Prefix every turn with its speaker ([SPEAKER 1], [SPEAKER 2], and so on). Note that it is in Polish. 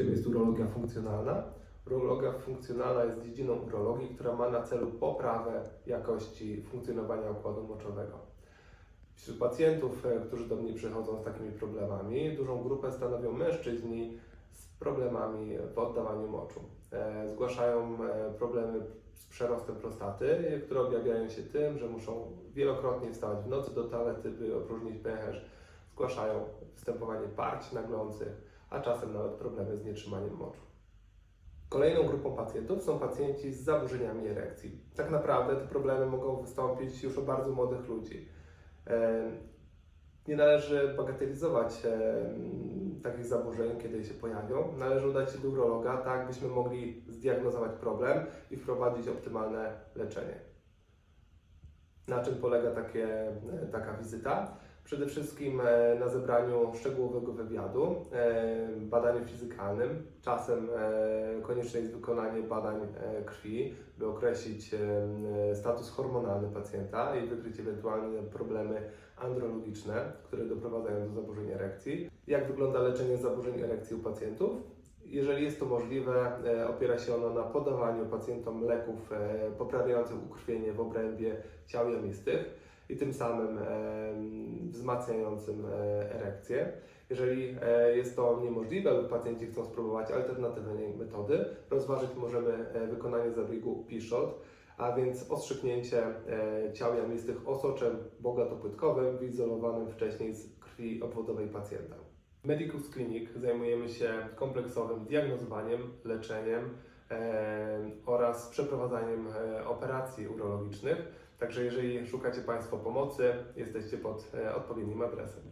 [SPEAKER 1] Czym jest urologia funkcjonalna? Urologia funkcjonalna jest dziedziną urologii, która ma na celu poprawę jakości funkcjonowania układu moczowego. Wśród pacjentów, e, którzy do mnie przychodzą z takimi problemami, dużą grupę stanowią mężczyźni z problemami w oddawaniu moczu. E, Zgłaszają e, problemy z przerostem prostaty, które objawiają się tym, że muszą wielokrotnie wstawać w nocy do toalety, by opróżnić pęcherz. Zgłaszają występowanie parć naglących, a czasem nawet problemy z nietrzymaniem moczu. Kolejną grupą pacjentów są pacjenci z zaburzeniami erekcji. Tak naprawdę te problemy mogą wystąpić już u bardzo młodych ludzi. Nie należy bagatelizować takich zaburzeń, kiedy się pojawią. Należy udać się do urologa, tak byśmy mogli zdiagnozować problem i wprowadzić optymalne leczenie. Na czym polega takie, e, taka wizyta? Przede wszystkim e, na zebraniu szczegółowego wywiadu, e, badaniu fizykalnym. Czasem e, konieczne jest wykonanie badań krwi, by określić status hormonalny pacjenta i wykryć ewentualne problemy andrologiczne, które doprowadzają do zaburzeń erekcji. Jak wygląda leczenie zaburzeń erekcji u pacjentów? Jeżeli jest to możliwe, opiera się ono na podawaniu pacjentom leków poprawiających ukrwienie w obrębie ciał jamistych i tym samym wzmacniającym e, erekcję. Jeżeli e, jest to niemożliwe lub pacjenci chcą spróbować alternatywnej metody, rozważyć możemy e, wykonanie zabiegu PISHOT, a więc ostrzyknięcie ciał jamistych osoczem bogatopłytkowym wyizolowanym wcześniej z krwi obwodowej pacjenta. Medicus Clinic zajmujemy się kompleksowym diagnozowaniem, leczeniem oraz przeprowadzaniem e, operacji urologicznych. Także jeżeli szukacie Państwo pomocy, jesteście pod e, odpowiednim adresem.